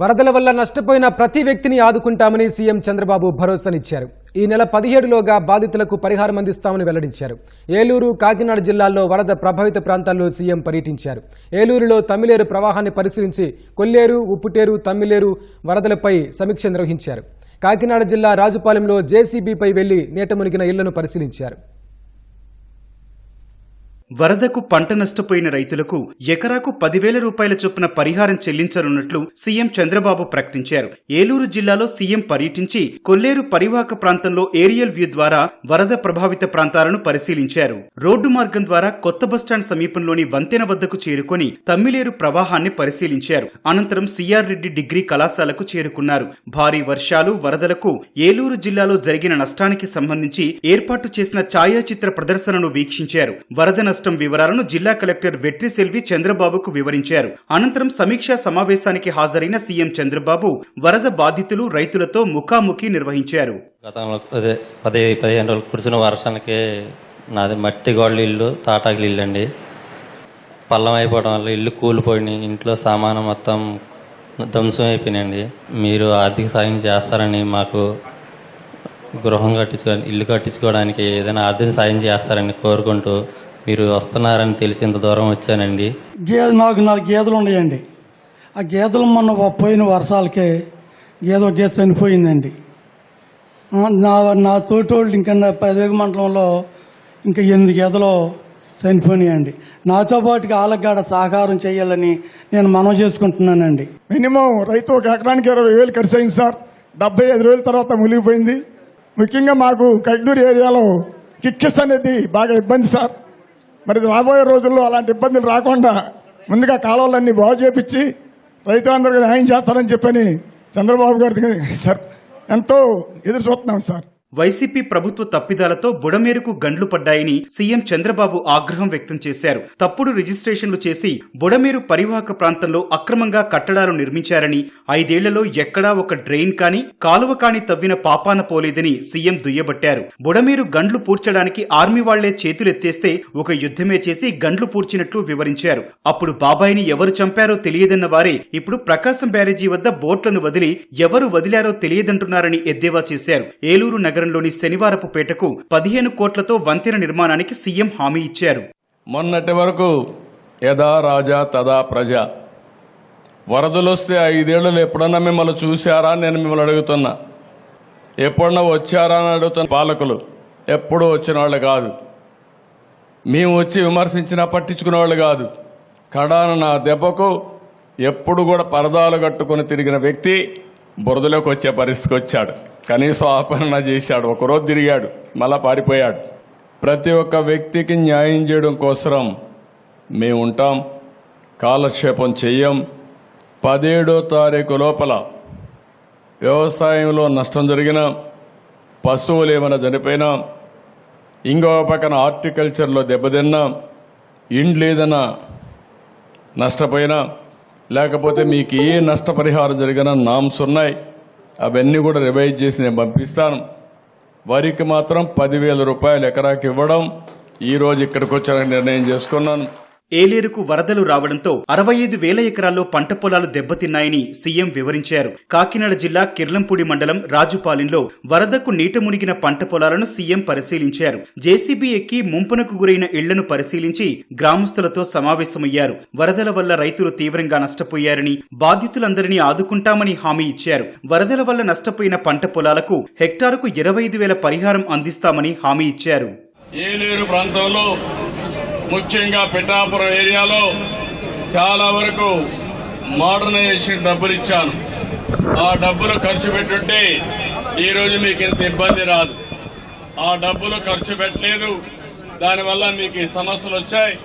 వరదల వల్ల నష్టపోయిన ప్రతి వ్యక్తిని ఆదుకుంటామని సీఎం చంద్రబాబు భరోసానిచ్చారు. ఈ నెల పదిహేడులోగా బాధితులకు పరిహారం అందిస్తామని వెల్లడించారు. ఏలూరు కాకినాడ జిల్లాల్లో వరద ప్రభావిత ప్రాంతాల్లో సీఎం పర్యటించారు. ఏలూరులో తమిళేరు ప్రవాహాన్ని పరిశీలించి కొల్లేరు ఉప్పుటేరు తమిళేరు వరదలపై సమీక్ష నిర్వహించారు. కాకినాడ జిల్లా రాజుపాలెంలో జేసీబీపై వెళ్ళి నీట మునిగిన ఇళ్ళను పరిశీలించారు. వరదకు పంట నష్టపోయిన రైతులకు ఎకరాకు పదివేల రూపాయల చొప్పున పరిహారం చెల్లించనున్నట్లు సీఎం చంద్రబాబు ప్రకటించారు. ఏలూరు జిల్లాలో సీఎం పర్యటించి కొల్లేరు పరివాహక ప్రాంతంలో ఏరియల్ వ్యూ ద్వారా వరద ప్రభావిత ప్రాంతాలను పరిశీలించారు. రోడ్డు మార్గం ద్వారా కొత్త బస్టాండ్ సమీపంలోని వంతెన వద్దకు చేరుకొని తమ్మిలేరు ప్రవాహాన్ని పరిశీలించారు. అనంతరం సిఆర్ రెడ్డి డిగ్రీ కళాశాలకు చేరుకున్నారు. భారీ వర్షాలు వరదలకు ఏలూరు జిల్లాలో జరిగిన నష్టానికి సంబంధించి ఏర్పాటు చేసిన ఛాయాచిత్ర ప్రదర్శనను వీక్షించారు. వరద నష్టం వివరాలను జిల్లా కలెక్టర్ వెట్రి సెల్వి చంద్రబాబుకు వివరించారు. అనంతరం సమీక్షా సమావేశానికి హాజరైన సీఎం చంద్రబాబు వరద బాధితులు రైతులతో ముఖాముఖి నిర్వహించారు. గతంలో పది పదిహేను రోజులు కురిసిన వర్షానికి నాది మట్టి గోళ్ళ ఇల్లు తాటాకులు ఇల్లు అండి. పల్లం అయిపోవడం వల్ల ఇల్లు కూలిపోయినాయి. ఇంట్లో సామాను మొత్తం ధ్వంసం అయిపోయినాయండి. మీరు ఆర్థిక సాయం చేస్తారని మాకు గృహం కట్టించుకో ఇల్లు కట్టించుకోవడానికి ఏదైనా ఆర్థిక సాయం చేస్తారని కోరుకుంటూ మీరు వస్తున్నారని తెలిసి ఇంత దూరం వచ్చానండి. గేదె నాకు నాలుగు గేదెలు ఉన్నాయండి. ఆ గేదెలు మొన్న వ- పోయిన వర్షాలకే గేదె ఒక గేదె చనిపోయిందండి. నా నా తోటోళ్ళు ఇంకా నా పదవేగ మండలంలో ఇంకా ఎనిమిది గేదెలు చనిపోయినాయండి. నాతో పాటుగా ఆలగాడ సహకారం చేయాలని నేను మనవి చేసుకుంటున్నానండి. మినిమం రైతు ఒక ఎకరానికి ఇరవై వేలు ఖర్చు అయింది సార్. డెబ్బై ఐదు రోజుల తర్వాత మునిగిపోయింది. ముఖ్యంగా మాకు కైడూరు ఏరియాలో కిక్కిస్ అనేది బాగా ఇబ్బంది సార్. మరి రాబోయే రోజుల్లో అలాంటి ఇబ్బందులు రాకుండా ముందుగా కాలువలన్నీ బాగు చేపించి రైతులందరికీ న్యాయం చేస్తారని చెప్పని చంద్రబాబు గారికి సార్ ఎంతో ఎదురు చూస్తున్నాం సార్. వైసీపీ ప్రభుత్వ తప్పిదాలతో బుడమేరుకు గండ్లు పడ్డాయని సీఎం చంద్రబాబు ఆగ్రహం వ్యక్తం చేశారు. తప్పుడు రిజిస్ట్రేషన్లు చేసి బుడమేరు పరివాహక ప్రాంతంలో అక్రమంగా కట్టడాలు నిర్మించారని ఐదేళ్ళలో ఎక్కడా ఒక డ్రైన్ కాని కాలువ కాని తవ్విన పాపాన పోలేదని సీఎం దుయ్యబట్టారు. బుడమేరు గండ్లు పూడ్చడానికి ఆర్మీ వాళ్ళే చేతులెత్తేస్తే ఒక యుద్ధమే చేసి గండ్లు పూడ్చినట్లు వివరించారు. అప్పుడు బాబాయిని ఎవరు చంపారో తెలియదన్న వారే ఇప్పుడు ప్రకాశం బ్యారేజీ వద్ద బోట్లను వదిలి ఎవరు వదిలారో తెలియదంటున్నారని ఎద్దేవా చేశారు. ఏలూరు నగరంలోని శనివారపు పేటకు పదిహేను కోట్లతో వంతెన నిర్మాణానికి సీఎం హామీ ఇచ్చారు. మొన్నటి వరకు యథా రాజా తదా ప్రజ. వరదలు వస్తే ఐదేళ్ళలో ఎప్పుడన్నా మిమ్మల్ని చూశారా? నేను మిమ్మల్ని అడుగుతున్నా. ఎప్పుడన్నా వచ్చారా అని అడుగుతున్న పాలకులు? ఎప్పుడు వచ్చిన వాళ్ళు కాదు. మేము వచ్చి విమర్శించినా పట్టించుకునే వాళ్ళు కాదు. కడాన నా దెబ్బకు ఎప్పుడు కూడా పరదాలు కట్టుకుని తిరిగిన వ్యక్తి బురదలోకి వచ్చే పరిస్థితికి వచ్చాడు. కనీసం ఆపరణ చేశాడు. ఒకరోజు తిరిగాడు. మళ్ళా పారిపోయాడు. ప్రతి ఒక్క వ్యక్తికి న్యాయం చేయడం కోసరం. మేము ఉంటాం. కాలక్షేపం చెయ్యం పదిహేడో తారీఖు లోపల వ్యవసాయంలో నష్టం జరిగినా పశువులు ఏమైనా చనిపోయినా ఇంకో పక్కన హార్టికల్చర్లో దెబ్బతిన్నా ఇండ్లు ఏదైనా నష్టపోయినా లేకపోతే మీకు ఏ నష్టపరిహారం జరిగినా నామ్స్ ఉన్నాయి. అవన్నీ కూడా రివైజ్ చేసి నేను పంపిస్తాను. వరికి మాత్రం పదివేల రూపాయలు ఎకరాకి ఇవ్వడం. ఈరోజు ఇక్కడికి వచ్చానని నిర్ణయం చేసుకున్నాను. ఏలేరుకు వరదలు రావడంతో అరవై ఐదు వేల ఎకరాల్లో పంట పొలాలు దెబ్బతిన్నాయని సీఎం వివరించారు. కాకినాడ జిల్లా కిర్లంపూడి మండలం రాజుపాలెంలో వరదకు నీట మునిగిన పంట పొలాలను సీఎం పరిశీలించారు. జేసీబీ ఎక్కి ముంపునకు గురైన ఇళ్ళను పరిశీలించి గ్రామస్తులతో సమావేశమయ్యారు. వరదల వల్ల రైతులు తీవ్రంగా నష్టపోయారని బాధితులందరినీ ఆదుకుంటామని హామీ ఇచ్చారు. వరదల వల్ల నష్టపోయిన పంట పొలాలకు హెక్టారుకు ఇరవై ఐదు వేల పరిహారం అందిస్తామని హామీ ఇచ్చారు. ఏలేరు ప్రాంతంలో ముఖ్యంగా పిఠాపురం ఏరియాలో చాలా వరకు మోడర్నైజేషన్ డబ్బులు ఇచ్చాను. ఆ డబ్బులు ఖర్చు పెట్టుంటే ఈ రోజు మీకు ఇంత ఇబ్బంది రాదు. ఆ డబ్బులు ఖర్చు పెట్టలేదు. దానివల్ల మీకు ఈ సమస్యలు వచ్చాయి.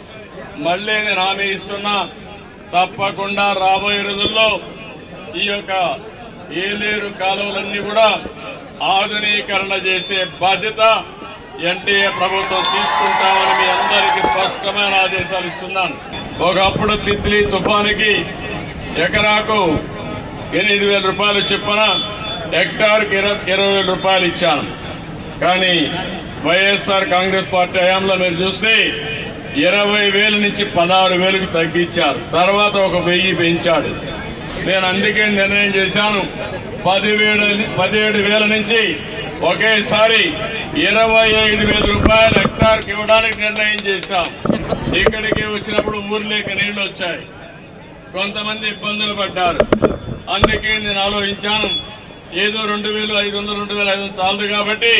మళ్ళీ నేను హామీ ఇస్తున్నా తప్పకుండా రాబోయే రోజుల్లో ఈ యొక్క ఏలేరు కాలువలన్నీ కూడా ఆధునీకరణ చేసే బాధ్యత ఎన్డీఏ ప్రభుత్వం తీసుకుంటామని మీ అందరికీ స్పష్టమైన ఆదేశాలు ఇస్తున్నాను. ఒకప్పుడు తిత్లీ తుఫానికి ఎకరాకు ఎనిమిది వేల రూపాయలు చొప్పున హెక్టార్కి ఇరవై ఇరవై వేల రూపాయలు ఇచ్చాను. కానీ వైఎస్ఆర్ కాంగ్రెస్ పార్టీ హయాంలో మీరు చూస్తే ఇరవై వేల నుంచి పదహారు వేలకు తగ్గించారు. తర్వాత ఒక వెయ్యి పెంచాడు. నేను అందుకే నిర్ణయం చేశాను. పదివేల పదిహేడు వేల నుంచి ఒకేసారి ఇరవై ఐదు వేల రూపాయలు హెక్టార్కి ఇవ్వడానికి నిర్ణయం చేశాం. ఇక్కడికి వచ్చినప్పుడు ఊర్లేక నీళ్ళు వచ్చాయి. కొంతమంది ఇబ్బందులు పడ్డారు. అందుకే నేను ఆలోచించాను ఏదో రెండు వేలు ఐదు వందలు రెండు వేల ఐదు వందలు చాలదు కాబట్టి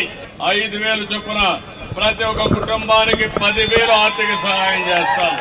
ఐదు వేలు చొప్పున ప్రతి ఒక్క కుటుంబానికి పదివేలు ఆర్థిక సహాయం చేస్తాం.